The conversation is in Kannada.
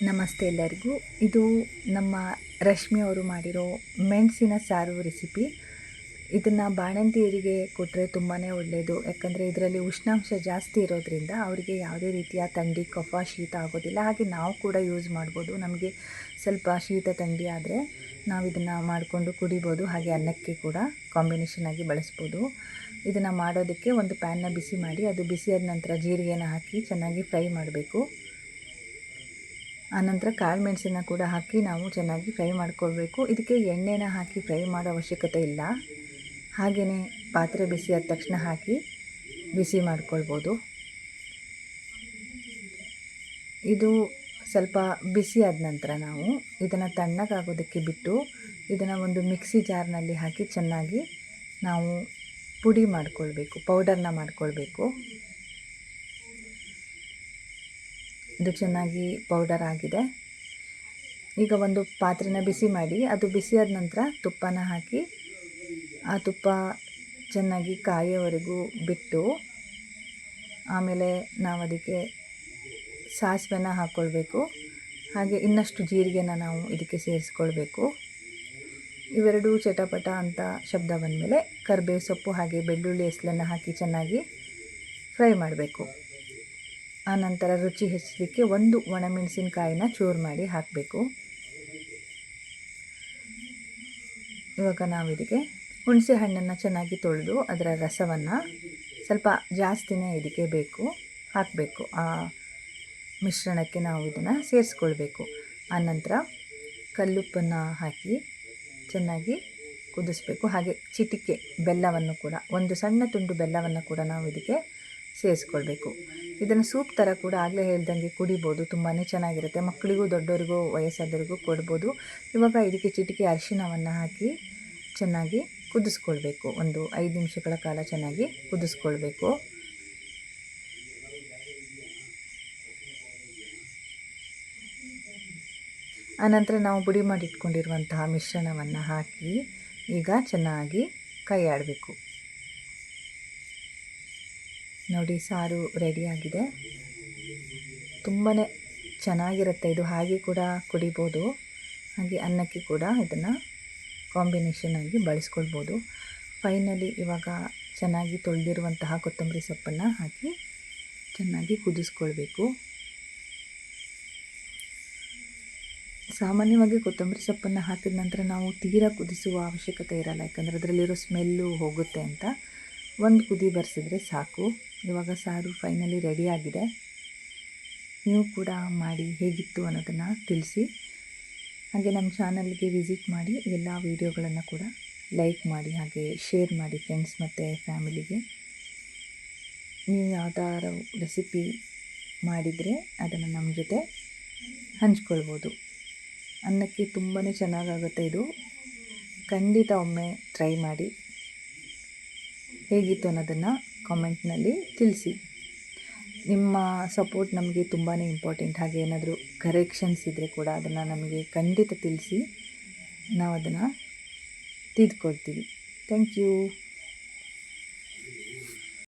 ನಮಸ್ತೆ ಎಲ್ಲರಿಗೂ. ಇದು ನಮ್ಮ ರಶ್ಮಿ ಅವರು ಮಾಡಿರೋ ಮೆಣಸಿನ ಸಾರು ರೆಸಿಪಿ. ಇದನ್ನು ಬಾಣಂತಿಯರಿಗೆ ಕೊಟ್ಟರೆ ತುಂಬಾ ಒಳ್ಳೆಯದು ಯಾಕಂದರೆ ಇದರಲ್ಲಿ ಉಷ್ಣಾಂಶ ಜಾಸ್ತಿ ಇರೋದ್ರಿಂದ ಅವರಿಗೆ ಯಾವುದೇ ರೀತಿಯ ಥಂಡಿ, ಕಫ, ಶೀತ ಆಗೋದಿಲ್ಲ. ಹಾಗೆ ನಾವು ಕೂಡ ಯೂಸ್ ಮಾಡ್ಬೋದು. ನಮಗೆ ಸ್ವಲ್ಪ ಶೀತ ಥಂಡಿ ಆದರೆ ನಾವು ಇದನ್ನು ಮಾಡಿಕೊಂಡು ಕುಡಿಬೋದು. ಹಾಗೆ ಅನ್ನಕ್ಕೆ ಕೂಡ ಕಾಂಬಿನೇಷನ್ ಆಗಿ ಬಳಸ್ಬೋದು. ಇದನ್ನು ಮಾಡೋದಕ್ಕೆ ಒಂದು ಪ್ಯಾನ್ನ ಬಿಸಿ ಮಾಡಿ, ಅದು ಬಿಸಿಯಾದ ನಂತರ ಜೀರಿಗೆನ ಹಾಕಿ ಚೆನ್ನಾಗಿ ಫ್ರೈ ಮಾಡಬೇಕು. ಆನಂತರ ಕಾಳು ಮೆಣಸನ್ನು ಕೂಡ ಹಾಕಿ ನಾವು ಚೆನ್ನಾಗಿ ಫ್ರೈ ಮಾಡ್ಕೊಳ್ಬೇಕು. ಇದಕ್ಕೆ ಎಣ್ಣೆನ ಹಾಕಿ ಫ್ರೈ ಮಾಡೋ ಅವಶ್ಯಕತೆ ಇಲ್ಲ. ಹಾಗೆಯೇ ಪಾತ್ರೆ ಬಿಸಿ ಆದ ತಕ್ಷಣ ಹಾಕಿ ಬಿಸಿ ಮಾಡ್ಕೊಳ್ಬೋದು. ಇದು ಸ್ವಲ್ಪ ಬಿಸಿ ಆದ ನಂತರ ನಾವು ಇದನ್ನು ತಣ್ಣಗಾಗೋದಕ್ಕೆ ಬಿಟ್ಟು ಇದನ್ನು ಒಂದು ಮಿಕ್ಸಿ ಜಾರ್ನಲ್ಲಿ ಹಾಕಿ ಚೆನ್ನಾಗಿ ನಾವು ಪುಡಿ ಮಾಡಿಕೊಳ್ಬೇಕು, ಪೌಡರ್ನ ಮಾಡಿಕೊಳ್ಬೇಕು. ಇದು ಚೆನ್ನಾಗಿ ಪೌಡರ್ ಆಗಿದೆ. ಈಗ ಒಂದು ಪಾತ್ರೆನ ಬಿಸಿ ಮಾಡಿ, ಅದು ಬಿಸಿಯಾದ ನಂತರ ತುಪ್ಪನ ಹಾಕಿ, ಆ ತುಪ್ಪ ಚೆನ್ನಾಗಿ ಕಾಯೋವರೆಗೂ ಬಿಟ್ಟು, ಆಮೇಲೆ ನಾವು ಅದಕ್ಕೆ ಸಾಸಿವೆನ ಹಾಕ್ಕೊಳ್ಬೇಕು ಹಾಗೆ ಇನ್ನಷ್ಟು ಜೀರಿಗೆನ ನಾವು ಇದಕ್ಕೆ ಸೇರಿಸ್ಕೊಳ್ಬೇಕು. ಇವೆರಡೂ ಚಟಪಟ ಅಂತ ಶಬ್ದ ಬಂದಮೇಲೆ ಕರಿಬೇವು ಸೊಪ್ಪು ಹಾಗೆ ಬೆಳ್ಳುಳ್ಳಿ ಹೆಸಲನ್ನು ಹಾಕಿ ಚೆನ್ನಾಗಿ ಫ್ರೈ ಮಾಡಬೇಕು. ಆನಂತರ ರುಚಿ ಹೆಚ್ಚಲಿಕ್ಕೆ ಒಂದು ಒಣಮೆಣಸಿನಕಾಯಿನ ಚೂರು ಮಾಡಿ ಹಾಕಬೇಕು. ಇವಾಗ ನಾವು ಇದಕ್ಕೆ ಹುಣಸೆ ಹಣ್ಣನ್ನು ಚೆನ್ನಾಗಿ ತೊಳೆದು ಅದರ ರಸವನ್ನು ಸ್ವಲ್ಪ ಜಾಸ್ತಿನೇ ಇದಕ್ಕೆ ಬೇಕು, ಹಾಕಬೇಕು. ಆ ಮಿಶ್ರಣಕ್ಕೆ ನಾವು ಇದನ್ನು ಸೇರಿಸ್ಕೊಳ್ಬೇಕು. ಆನಂತರ ಕಲ್ಲುಪ್ಪನ್ನು ಹಾಕಿ ಚೆನ್ನಾಗಿ ಕುದಿಸ್ಬೇಕು. ಹಾಗೆ ಚಿಟಿಕೆ ಬೆಲ್ಲವನ್ನು ಕೂಡ, ಒಂದು ಸಣ್ಣ ತುಂಡು ಬೆಲ್ಲವನ್ನು ಕೂಡ ನಾವು ಇದಕ್ಕೆ ಸೇರಿಸ್ಕೊಳ್ಬೇಕು. ಇದನ್ನು ಸೂಪ್ ಥರ ಕೂಡ ಆಗಲೇ ಹೇಳ್ದಂಗೆ ಕುಡಿಬೋದು. ತುಂಬಾ ಚೆನ್ನಾಗಿರುತ್ತೆ. ಮಕ್ಕಳಿಗೂ ದೊಡ್ಡವರಿಗೂ ವಯಸ್ಸಾದವರಿಗೂ ಕೊಡ್ಬೋದು. ಇವಾಗ ಇದಕ್ಕೆ ಚಿಟಿಕೆ ಅರಿಶಿಣವನ್ನು ಹಾಕಿ ಚೆನ್ನಾಗಿ ಕುದಿಸ್ಕೊಳ್ಬೇಕು. ಒಂದು ಐದು ನಿಮಿಷಗಳ ಕಾಲ ಚೆನ್ನಾಗಿ ಕುದಿಸ್ಕೊಳ್ಬೇಕು. ಆನಂತರ ನಾವು ಪುಡಿ ಮಾಡಿಟ್ಕೊಂಡಿರುವಂತಹ ಮಿಶ್ರಣವನ್ನು ಹಾಕಿ ಈಗ ಚೆನ್ನಾಗಿ ಕೈ ಆಡಬೇಕು ನೋಡಿ, ಸಾರು ರೆಡಿಯಾಗಿದೆ ತುಂಬಾ ಚೆನ್ನಾಗಿರುತ್ತೆ ಇದು. ಹಾಗೆ ಕೂಡ ಕುಡಿಬೋದು. ಹಾಗೆ ಅನ್ನಕ್ಕೆ ಕೂಡ ಇದನ್ನು ಕಾಂಬಿನೇಷನ್ ಆಗಿ ಬಳಸ್ಕೊಳ್ಬೋದು. ಫೈನಲಿ ಇವಾಗ ಚೆನ್ನಾಗಿ ತೊಳೆದಿರುವಂತಹ ಕೊತ್ತಂಬರಿ ಸೊಪ್ಪನ್ನು ಹಾಕಿ ಚೆನ್ನಾಗಿ ಕುದಿಸ್ಕೊಳ್ಬೇಕು. ಸಾಮಾನ್ಯವಾಗಿ ಕೊತ್ತಂಬರಿ ಸೊಪ್ಪನ್ನು ಹಾಕಿದ ನಂತರ ನಾವು ತೀರಾ ಕುದಿಸುವ ಅವಶ್ಯಕತೆ ಇರಲ್ಲ. ಯಾಕಂದರೆ ಅದರಲ್ಲಿರೋ ಸ್ಮೆಲ್ಲು ಹೋಗುತ್ತೆ ಅಂತ. ಒಂದು ಕುದಿ ಬರೆಸಿದ್ರೆ ಸಾಕು. ಇವಾಗ ಸಾರು ಫೈನಲಿ ರೆಡಿಯಾಗಿದೆ ನೀವು ಕೂಡ ಮಾಡಿ ಹೇಗಿತ್ತು ಅನ್ನೋದನ್ನು ತಿಳಿಸಿ. ಹಾಗೆ ನಮ್ಮ ಚಾನಲ್ಗೆ ವಿಸಿಟ್ ಮಾಡಿ ಎಲ್ಲ ವೀಡಿಯೋಗಳನ್ನು ಕೂಡ ಲೈಕ್ ಮಾಡಿ, ಹಾಗೆ ಶೇರ್ ಮಾಡಿ ಫ್ರೆಂಡ್ಸ್ ಮತ್ತು ಫ್ಯಾಮಿಲಿಗೆ ನೀವು ಯಾವ್ದಾದ್ರು ರೆಸಿಪಿ ಮಾಡಿದರೆ ಅದನ್ನು ನಮ್ಮ ಜೊತೆ ಹಂಚ್ಕೊಳ್ಬೋದು. ಅನ್ನಕ್ಕೆ ತುಂಬಾ ಚೆನ್ನಾಗಾಗುತ್ತೆ ಇದು. ಖಂಡಿತ ಒಮ್ಮೆ ಟ್ರೈ ಮಾಡಿ. ಹೇಗಿತ್ತು ಅನ್ನೋದನ್ನು ಕಾಮೆಂಟ್ನಲ್ಲಿ ತಿಳಿಸಿ. ನಿಮ್ಮ ಸಪೋರ್ಟ್ ನಮಗೆ ತುಂಬಾ ಇಂಪಾರ್ಟೆಂಟ್. ಹಾಗೆ ಏನಾದರೂ ಕರೆಕ್ಷನ್ಸ್ ಇದ್ದರೆ ಕೂಡ ಅದನ್ನು ನಮಗೆ ಖಂಡಿತ ತಿಳಿಸಿ. ನಾವು ಅದನ್ನು ತಿದ್ಕೊಳ್ತೀವಿ. Thank you.